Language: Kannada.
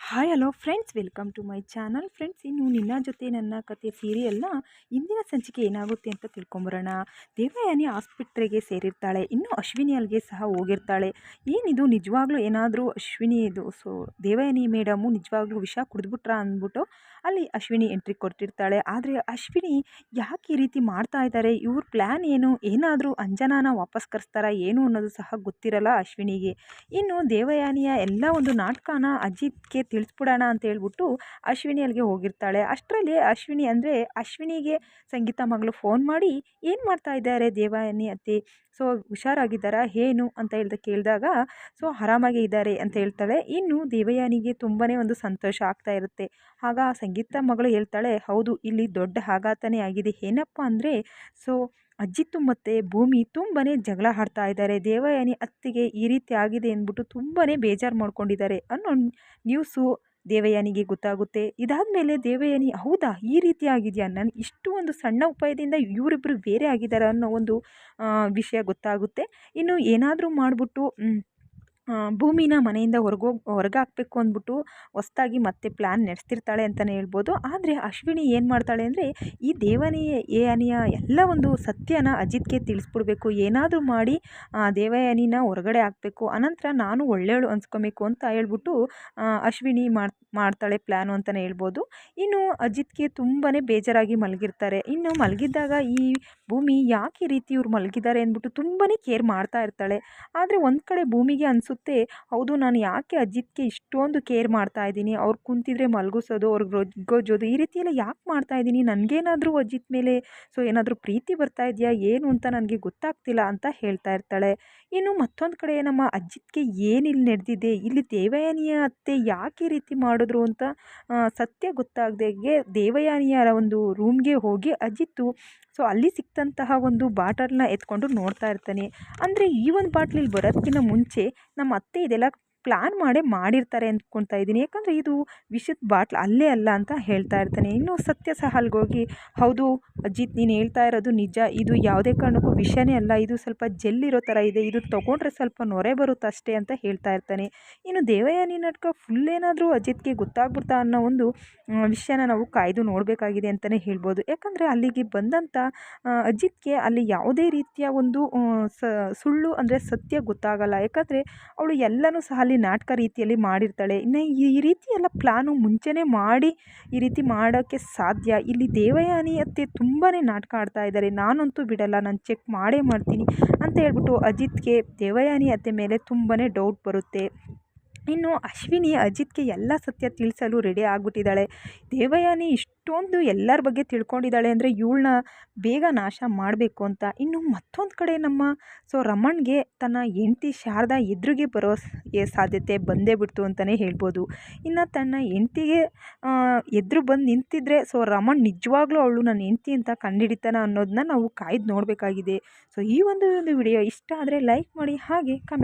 Hi hello friends, welcome to my channel. Friends, ಇನ್ನು ನಿನ್ನ ಜೊತೆ ನನ್ನ ಕತೆ ಸೀರಿಯಲ್ನ ಇಂದಿನ ಸಂಚಿಕೆ ಏನಾಗುತ್ತೆ ಅಂತ ತಿಳ್ಕೊಂಬರೋಣ. ದೇವಯಾನಿ ಆಸ್ಪತ್ರೆಗೆ ಸೇರಿರ್ತಾಳೆ, ಇನ್ನು ಅಶ್ವಿನಿ ಅಲ್ಲಿಗೆ ಸಹ ಹೋಗಿರ್ತಾಳೆ. ಏನಿದು, ನಿಜವಾಗ್ಲೂ ಏನಾದರೂ ಅಶ್ವಿನಿ ಇದು, ಸೊ, ದೇವಯಾನಿ ಮೇಡಮು ನಿಜವಾಗ್ಲೂ ವಿಷ ಕುಡಿದ್ಬಿಟ್ರಾ ಅಂದ್ಬಿಟ್ಟು ಅಲ್ಲಿ ಅಶ್ವಿನಿ ಎಂಟ್ರಿ ಕೊಟ್ಟಿರ್ತಾಳೆ. ಆದರೆ ಅಶ್ವಿನಿ ಯಾಕೆ ಈ ರೀತಿ ಮಾಡ್ತಾ ಇದ್ದಾರೆ? ಇವ್ರ ಪ್ಲ್ಯಾನ್ ಏನು? ಏನಾದರೂ ಅಂಜನಾನ ವಾಪಸ್ ಕರೆಸ್ತಾರಾ ಏನು ಅನ್ನೋದು ಸಹ ಗೊತ್ತಿರಲ್ಲ ಅಶ್ವಿನಿಗೆ. ಇನ್ನು ದೇವಯಾನಿಯ ಎಲ್ಲ ಒಂದು ನಾಟಕನ ಅಜಿತ್ಗೆ ತಿಳಿಸ್ಬಿಡೋಣ ಅಂತ ಹೇಳ್ಬಿಟ್ಟು ಅಶ್ವಿನಿ ಅಲ್ಲಿಗೆ ಹೋಗಿರ್ತಾಳೆ. ಅಷ್ಟರಲ್ಲಿ ಅಶ್ವಿನಿ ಅಂದರೆ ಅಶ್ವಿನಿಗೆ ಸಂಗೀತ ಮಗಳು ಫೋನ್ ಮಾಡಿ, ಏನು ಮಾಡ್ತಾ ಇದ್ದಾರೆ ದೇವಯಾನಿ ಅತ್ತೆ? ಸೊ ಹುಷಾರಾಗಿದ್ದಾರಾ? ಏನು? ಅಂತ ಹೇಳ್ದ ಕೇಳಿದಾಗ ಸೊ ಆರಾಮಾಗೇ ಇದ್ದಾರೆ ಅಂತ ಹೇಳ್ತಾಳೆ. ಇನ್ನು ದೇವಯಾನಿಗೆ ತುಂಬಾ ಒಂದು ಸಂತೋಷ ಆಗ್ತಾ ಇರುತ್ತೆ. ಆಗ ಸಂಗೀತ ಮಗಳು ಹೇಳ್ತಾಳೆ, ಹೌದು, ಇಲ್ಲಿ ದೊಡ್ಡ ಆಘಾತನೇ ಆಗಿದೆ. ಏನಪ್ಪ ಅಂದರೆ ಸೊ ಅಜ್ಜಿತ್ತು ತುಂಬತ್ತೆ, ಭೂಮಿ ತುಂಬನೇ ಜಗಳ ಆಡ್ತಾ ಇದ್ದಾರೆ, ದೇವಯಾನಿ ಅತ್ತಿಗೆ ಈ ರೀತಿ ಆಗಿದೆ ಅಂದ್ಬಿಟ್ಟು ತುಂಬಾ ಬೇಜಾರು ಮಾಡ್ಕೊಂಡಿದ್ದಾರೆ ಅನ್ನೋ ನ್ಯೂಸು ದೇವಯಾನಿಗೆ ಗೊತ್ತಾಗುತ್ತೆ. ಇದಾದಮೇಲೆ ದೇವಯಾನಿ, ಹೌದಾ, ಈ ರೀತಿ ಆಗಿದೆಯಾ? ನನ್ನ ಇಷ್ಟು ಒಂದು ಸಣ್ಣ ಉಪಾಯದಿಂದ ಇವರಿಬ್ಬರು ಬೇರೆ ಆಗಿದ್ದಾರೆ ಅನ್ನೋ ಒಂದು ವಿಷಯ ಗೊತ್ತಾಗುತ್ತೆ. ಇನ್ನು ಏನಾದರೂ ಮಾಡಿಬಿಟ್ಟು ಭೂಮಿನ ಮನೆಯಿಂದ ಹೊರಗೋಗಿ ಹೊರಗಾಕ್ಬೇಕು ಅಂದ್ಬಿಟ್ಟು ಹೊಸ್ದಾಗಿ ಮತ್ತೆ ಪ್ಲ್ಯಾನ್ ನಡೆಸ್ತಿರ್ತಾಳೆ ಅಂತಲೇ ಹೇಳ್ಬೋದು. ಆದರೆ ಅಶ್ವಿನಿ ಏನು ಮಾಡ್ತಾಳೆ ಅಂದರೆ ಈ ದೇವನಿಯ ಯಾನಿಯ ಎಲ್ಲ ಒಂದು ಸತ್ಯನ ಅಜಿತ್ಗೆ ತಿಳಿಸ್ಬಿಡ್ಬೇಕು. ಏನಾದರೂ ಮಾಡಿ ದೇವಯಾನಿನ ಹೊರಗಡೆ ಹಾಕ್ಬೇಕು. ಅನಂತರ ನಾನು ಒಳ್ಳೆಯವಳು ಅನ್ಸ್ಕೊಬೇಕು ಅಂತ ಹೇಳ್ಬಿಟ್ಟು ಅಶ್ವಿನಿ ಮಾಡಿ ಮಾಡ್ತಾಳೆ ಪ್ಲ್ಯಾನು ಅಂತಲೇ ಹೇಳ್ಬೋದು. ಇನ್ನು ಅಜಿತ್ಗೆ ತುಂಬಾ ಬೇಜಾರಾಗಿ ಮಲಗಿರ್ತಾರೆ. ಇನ್ನು ಮಲಗಿದ್ದಾಗ ಈ ಭೂಮಿ ಯಾಕೆ ರೀತಿ ಇವ್ರು ಮಲಗಿದ್ದಾರೆ ಅಂದ್ಬಿಟ್ಟು ತುಂಬಾ ಕೇರ್ ಮಾಡ್ತಾ ಇರ್ತಾಳೆ. ಆದರೆ ಒಂದು ಕಡೆ ಭೂಮಿಗೆ ಅನಿಸುತ್ತೆ, ಹೌದು ನಾನು ಯಾಕೆ ಅಜಿತ್ಗೆ ಇಷ್ಟೊಂದು ಕೇರ್ ಮಾಡ್ತಾ ಇದ್ದೀನಿ, ಅವ್ರು ಕುಂತಿದ್ರೆ ಮಲಗಿಸೋದು ಅವ್ರಿಗೆ ರೊಗ್ಗೋಜೋದು ಈ ರೀತಿ ಯಾಕೆ ಮಾಡ್ತಾ ಇದ್ದೀನಿ, ನನಗೇನಾದರೂ ಅಜಿತ್ ಮೇಲೆ ಸೊ ಏನಾದರೂ ಪ್ರೀತಿ ಬರ್ತಾ ಇದೆಯಾ, ಏನು ಅಂತ ನನಗೆ ಗೊತ್ತಾಗ್ತಿಲ್ಲ ಅಂತ ಹೇಳ್ತಾ ಇರ್ತಾಳೆ. ಇನ್ನು ಮತ್ತೊಂದು ಕಡೆ ನಮ್ಮ ಅಜಿತ್ಗೆ ಏನಿಲ್ಲಿ ನಡೆದಿದೆ, ಇಲ್ಲಿ ದೇವಯಾನಿಯ ಅತ್ತೆ ಯಾಕೆ ರೀತಿ ಮಾಡಿದ್ರು ಅಂತ ಸತ್ಯ ಗೊತ್ತಾಗದಾಗೆ ದೇವಯಾನಿಯರ ಒಂದು ರೂಮ್ಗೆ ಹೋಗಿ ಅಜಿತ್ತು, ಸೊ, ಅಲ್ಲಿ ಸಿಕ್ತಂತಹ ಒಂದು ಬಾಟಲ್ನ ಎತ್ಕೊಂಡು ನೋಡ್ತಾ ಇರ್ತಾನೆ. ಅಂದರೆ ಈ ಒಂದು ಬಾಟ್ಲಿಲಿ ಬರೋದಕ್ಕಿಂತ ಮುಂಚೆ ನಮ್ಮ ಅತ್ತೆ ಇದೆಲ್ಲ ಪ್ಲ್ಯಾನ್ ಮಾಡೇ ಮಾಡಿರ್ತಾರೆ ಅಂದ್ಕೊಳ್ತಾ ಇದ್ದೀನಿ. ಯಾಕಂದರೆ ಇದು ವಿಷದ ಬಾಟ್ಲ್ ಅಲ್ಲೇ ಅಲ್ಲ ಅಂತ ಹೇಳ್ತಾ ಇರ್ತಾನೆ. ಇನ್ನು ಸತ್ಯ ಸಹ ಅಲ್ಲಿಗೋಗಿ ಹೌದು ಅಜಿತ್ ನೀನು ಹೇಳ್ತಾ ಇರೋದು ನಿಜ, ಇದು ಯಾವುದೇ ಕಾರಣಕ್ಕೂ ವಿಷನೇ ಅಲ್ಲ, ಇದು ಸ್ವಲ್ಪ ಜೆಲ್ಲಿರೋ ಥರ ಇದೆ, ಇದು ತೊಗೊಂಡ್ರೆ ಸ್ವಲ್ಪ ನೊರೆ ಬರುತ್ತೆ ಅಷ್ಟೇ ಅಂತ ಹೇಳ್ತಾ ಇರ್ತಾನೆ. ಇನ್ನು ದೇವಯಾನಿ ನಾಟಕ ಫುಲ್ ಏನಾದರೂ ಅಜಿತ್ಗೆ ಗೊತ್ತಾಗ್ಬಿಡ್ತಾ ಅನ್ನೋ ಒಂದು ವಿಷಯನ ನಾವು ಕಾಯ್ದು ನೋಡಬೇಕಾಗಿದೆ ಅಂತಲೇ ಹೇಳ್ಬೋದು. ಯಾಕಂದರೆ ಅಲ್ಲಿಗೆ ಬಂದಂಥ ಅಜಿತ್ಗೆ ಅಲ್ಲಿ ಯಾವುದೇ ರೀತಿಯ ಒಂದು ಸುಳ್ಳು ಅಂದರೆ ಸತ್ಯ ಗೊತ್ತಾಗಲ್ಲ. ಯಾಕಂದರೆ ಅವಳು ಎಲ್ಲನೂ ಸಹ ಅಲ್ಲಿ ನಾಟಕ ರೀತಿಯಲ್ಲಿ ಮಾಡಿರ್ತಾಳೆ. ಇನ್ನು ಈ ರೀತಿ ಎಲ್ಲ ಪ್ಲ್ಯಾನು ಮುಂಚೆನೇ ಮಾಡಿ ಈ ರೀತಿ ಮಾಡೋಕ್ಕೆ ಸಾಧ್ಯ. ಇಲ್ಲಿ ದೇವಯಾನಿ ಅತ್ತೆ ತುಂಬಾ ನಾಟಕ ಆಡ್ತಾ ಇದ್ದಾರೆ. ನಾನಂತೂ ಬಿಡಲ್ಲ, ನಾನು ಚೆಕ್ ಮಾಡೇ ಮಾಡ್ತೀನಿ ಅಂತ ಹೇಳ್ಬಿಟ್ಟು ಅಜಿತ್ಗೆ ದೇವಯಾನಿ ಅತ್ತೆ ಮೇಲೆ ತುಂಬಾ ಡೌಟ್ ಬರುತ್ತೆ. ಇನ್ನು ಅಶ್ವಿನಿ, ಅಜಿತ್ಗೆ ಎಲ್ಲ ಸತ್ಯ ತಿಳಿಸಲು ರೆಡಿ ಆಗಿಬಿಟ್ಟಿದ್ದಾಳೆ. ದೇವಯಾನಿ ಇಷ್ಟೊಂದು ಎಲ್ಲರ ಬಗ್ಗೆ ತಿಳ್ಕೊಂಡಿದ್ದಾಳೆ ಅಂದರೆ ಇವಳನ್ನ ಬೇಗ ನಾಶ ಮಾಡಬೇಕು ಅಂತ. ಇನ್ನು ಮತ್ತೊಂದು ಕಡೆ ನಮ್ಮ ಸೊ ರಮಣ್ಗೆ ತನ್ನ ಹೆಂಡತಿ ಶಾರದಾ ಎದುರಿಗೆ ಬರೋ ಸಾಧ್ಯತೆ ಬಂದೇ ಬಿಡ್ತು ಅಂತಲೇ ಹೇಳ್ಬೋದು. ಇನ್ನು ತನ್ನ ಹೆಂಡತಿಗೆ ಎದುರು ಬಂದು ನಿಂತಿದ್ರೆ ಸೊ ರಮಣ್ ನಿಜವಾಗ್ಲೂ ಅವಳು ನನ್ನ ಹೆಂಡತಿ ಅಂತ ಕಂಡುಹಿಡಿತಾನ ಅನ್ನೋದನ್ನ ನಾವು ಕಾಯ್ದು ನೋಡಬೇಕಾಗಿದೆ. ಸೊ ಈ ಒಂದು ಒಂದು ವಿಡಿಯೋ ಇಷ್ಟ ಆದರೆ ಲೈಕ್ ಮಾಡಿ, ಹಾಗೆ ಕಮೆಂಟ್